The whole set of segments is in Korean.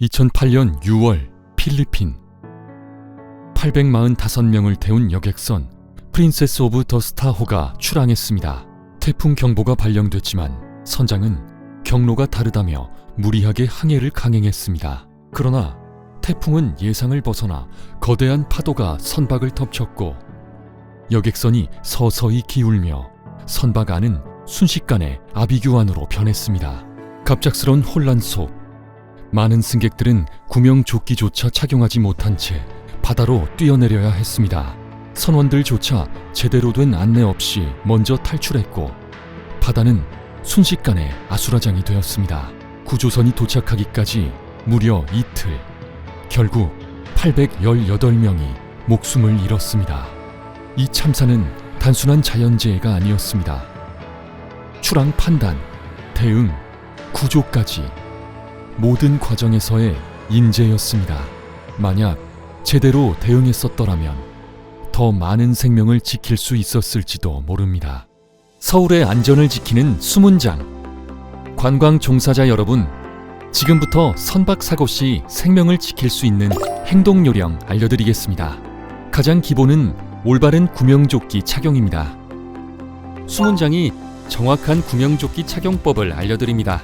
2008년 6월 필리핀 845명을 태운 여객선 프린세스 오브 더 스타호가 출항했습니다. 태풍 경보가 발령됐지만 선장은 경로가 다르다며 무리하게 항해를 강행했습니다. 그러나 태풍은 예상을 벗어나 거대한 파도가 선박을 덮쳤고 여객선이 서서히 기울며 선박 안은 순식간에 아비규환으로 변했습니다. 갑작스런 혼란 속 많은 승객들은 구명 조끼조차 착용하지 못한 채 바다로 뛰어내려야 했습니다. 선원들조차 제대로 된 안내 없이 먼저 탈출했고 바다는 순식간에 아수라장이 되었습니다. 구조선이 도착하기까지 무려 이틀. 결국 818명이 목숨을 잃었습니다. 이 참사는 단순한 자연재해가 아니었습니다. 출항 판단, 대응, 구조까지 모든 과정에서의 인재였습니다. 만약 제대로 대응했었더라면 더 많은 생명을 지킬 수 있었을지도 모릅니다. 서울의 안전을 지키는 수문장. 관광 종사자 여러분, 지금부터 선박 사고 시 생명을 지킬 수 있는 행동 요령 알려드리겠습니다. 가장 기본은 올바른 구명조끼 착용입니다. 수문장이 정확한 구명조끼 착용법을 알려드립니다.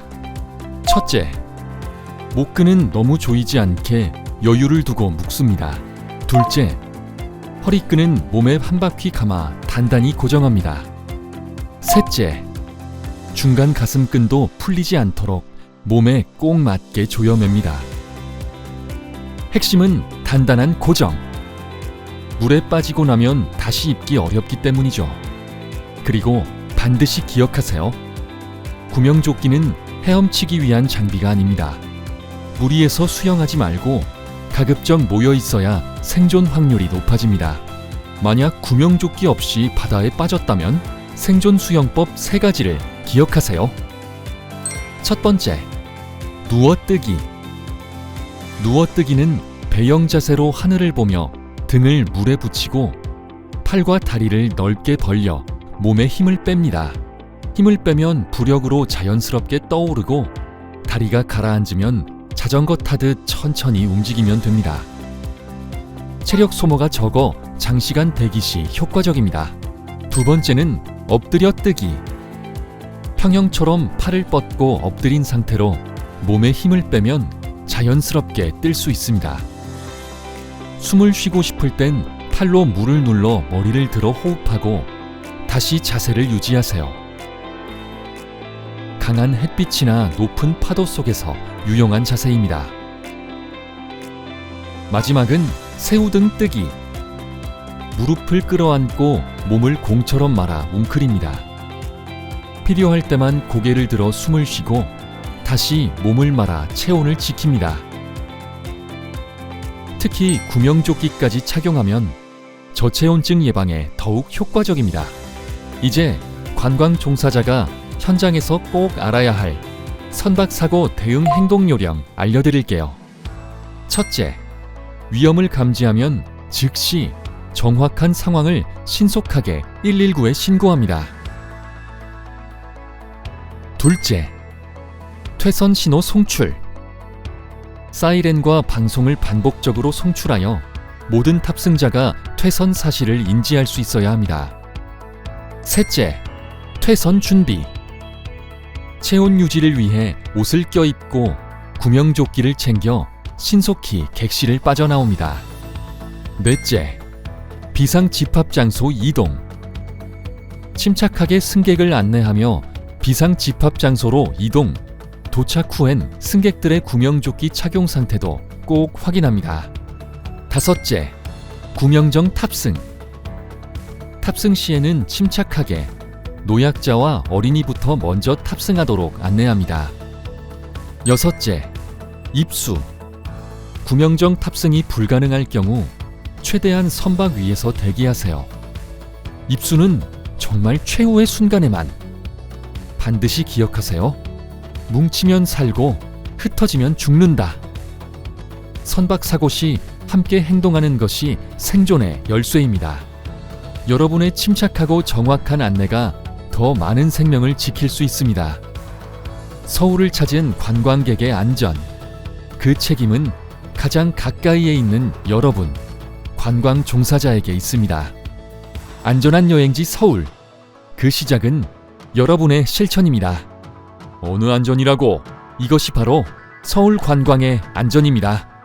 첫째, 목끈은 너무 조이지 않게 여유를 두고 묶습니다. 둘째, 허리끈은 몸에 한 바퀴 감아 단단히 고정합니다. 셋째, 중간 가슴끈도 풀리지 않도록 몸에 꼭 맞게 조여맵니다. 핵심은 단단한 고정. 물에 빠지고 나면 다시 입기 어렵기 때문이죠. 그리고 반드시 기억하세요. 구명조끼는 헤엄치기 위한 장비가 아닙니다. 무리해서 수영하지 말고 가급적 모여 있어야 생존 확률이 높아집니다. 만약 구명조끼 없이 바다에 빠졌다면 생존 수영법 세 가지를 기억하세요. 첫 번째, 누워뜨기. 누워뜨기는 배영 자세로 하늘을 보며 등을 물에 붙이고 팔과 다리를 넓게 벌려 몸에 힘을 뺍니다. 힘을 빼면 부력으로 자연스럽게 떠오르고 다리가 가라앉으면 자전거 타듯 천천히 움직이면 됩니다. 체력 소모가 적어 장시간 대기 시 효과적입니다. 두 번째는 엎드려 뜨기. 평형처럼 팔을 뻗고 엎드린 상태로 몸에 힘을 빼면 자연스럽게 뜰 수 있습니다. 숨을 쉬고 싶을 땐 팔로 물을 눌러 머리를 들어 호흡하고 다시 자세를 유지하세요. 강한 햇빛이나 높은 파도 속에서 유용한 자세입니다. 마지막은 새우등 뜨기. 무릎을 끌어안고 몸을 공처럼 말아 웅크립니다. 필요할 때만 고개를 들어 숨을 쉬고 다시 몸을 말아 체온을 지킵니다. 특히 구명조끼까지 착용하면 저체온증 예방에 더욱 효과적입니다. 이제 관광 종사자가 현장에서 꼭 알아야 할 선박 사고 대응 행동 요령 알려드릴게요. 첫째, 위험을 감지하면 즉시 정확한 상황을 신속하게 119에 신고합니다. 둘째, 퇴선 신호 송출. 사이렌과 방송을 반복적으로 송출하여 모든 탑승자가 퇴선 사실을 인지할 수 있어야 합니다. 셋째, 퇴선 준비. 체온 유지를 위해 옷을 껴입고 구명조끼를 챙겨 신속히 객실을 빠져나옵니다. 넷째, 비상 집합 장소 이동. 침착하게 승객을 안내하며 비상 집합 장소로 이동. 도착 후엔 승객들의 구명조끼 착용 상태도 꼭 확인합니다. 다섯째, 구명정 탑승. 탑승 시에는 침착하게 노약자와 어린이부터 먼저 탑승하도록 안내합니다. 여섯째, 입수. 구명정 탑승이 불가능할 경우 최대한 선박 위에서 대기하세요. 입수는 정말 최후의 순간에만 반드시 기억하세요. 뭉치면 살고 흩어지면 죽는다. 선박 사고 시 함께 행동하는 것이 생존의 열쇠입니다. 여러분의 침착하고 정확한 안내가 더 많은 생명을 지킬 수 있습니다. 서울을 찾은 관광객의 안전, 그 책임은 가장 가까이에 있는 여러분, 관광 종사자에게 있습니다. 안전한 여행지 서울. 그 시작은 여러분의 실천입니다. 어느 안전이라고? 이것이 바로 서울 관광의 안전입니다.